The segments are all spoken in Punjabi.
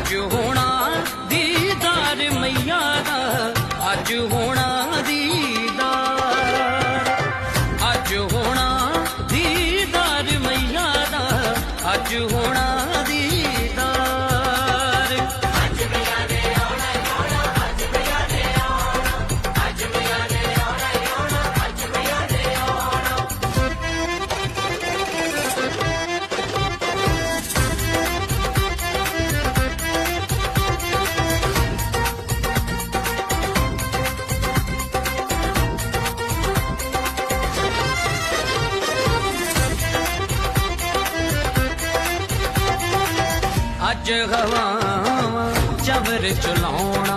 ਅੱਜ ਹੋਣਾ ਦੀਦਾਰ ਮਈਆ ਦਾ ਅੱਜ ਹੋਣਾ ਅੱਜ ਹਵਾਵਾਂ ਚਵਰ ਚਲਾਉਣਾ।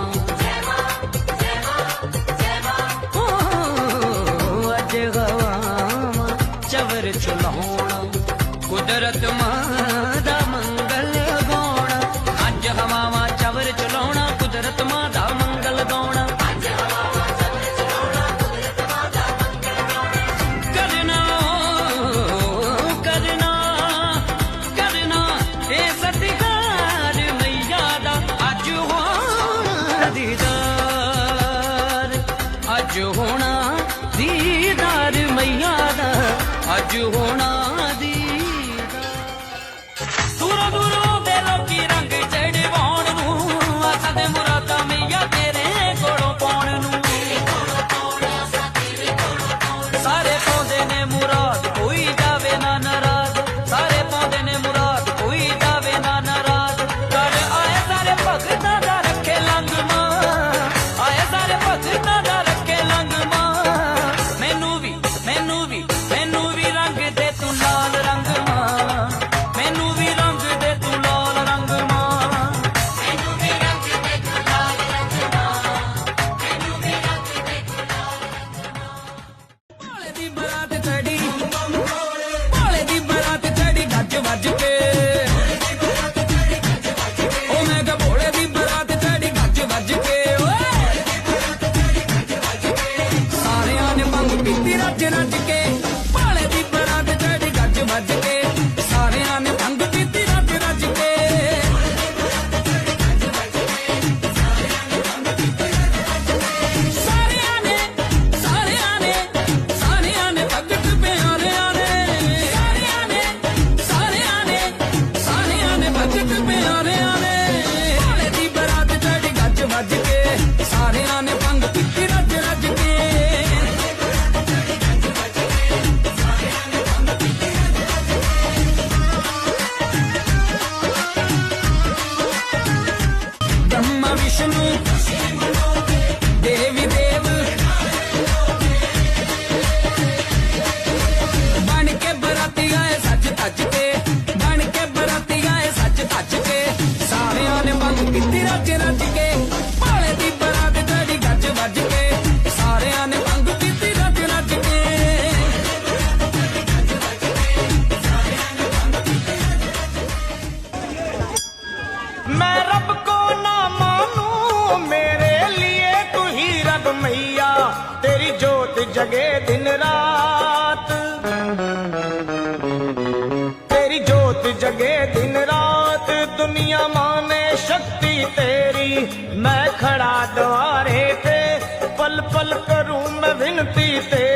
ਅੱਜ ਹਵਾਵਾਂ ਚਵਰ ਚਲਾਉਣਾ। ਕੁਦਰਤ ਮਾਂ ਦਾ ਮੰਗਲ ਗਾਉਣਾ। ਅੱਜ ਹਵਾਵਾਂ ਚਵਰ ਚਲਾਉਣਾ, ਕੁਦਰਤ ਮਾਂ ಅಯ್ಯಾದ ಅಜು ಹೋಣ ਨੱਚ ਨੱਚ ਕੇ wish me ਮਈਆ, ਤੇਰੀ ਜੋਤ ਜਗੇ ਦਿਨ ਰਾਤ। ਤੇਰੀ ਜੋਤ ਜਗੇ ਦਿਨ ਰਾਤ, ਦੁਨੀਆ ਮਾਨੇ ਸ਼ਕਤੀ ਤੇਰੀ। ਮੈਂ ਖੜਾ ਦਵਾਰੇ ਤੇ ਪਲ ਪਲ ਕਰੂੰ ਮੈਂ ਵਿਨਤੀ ਤੇ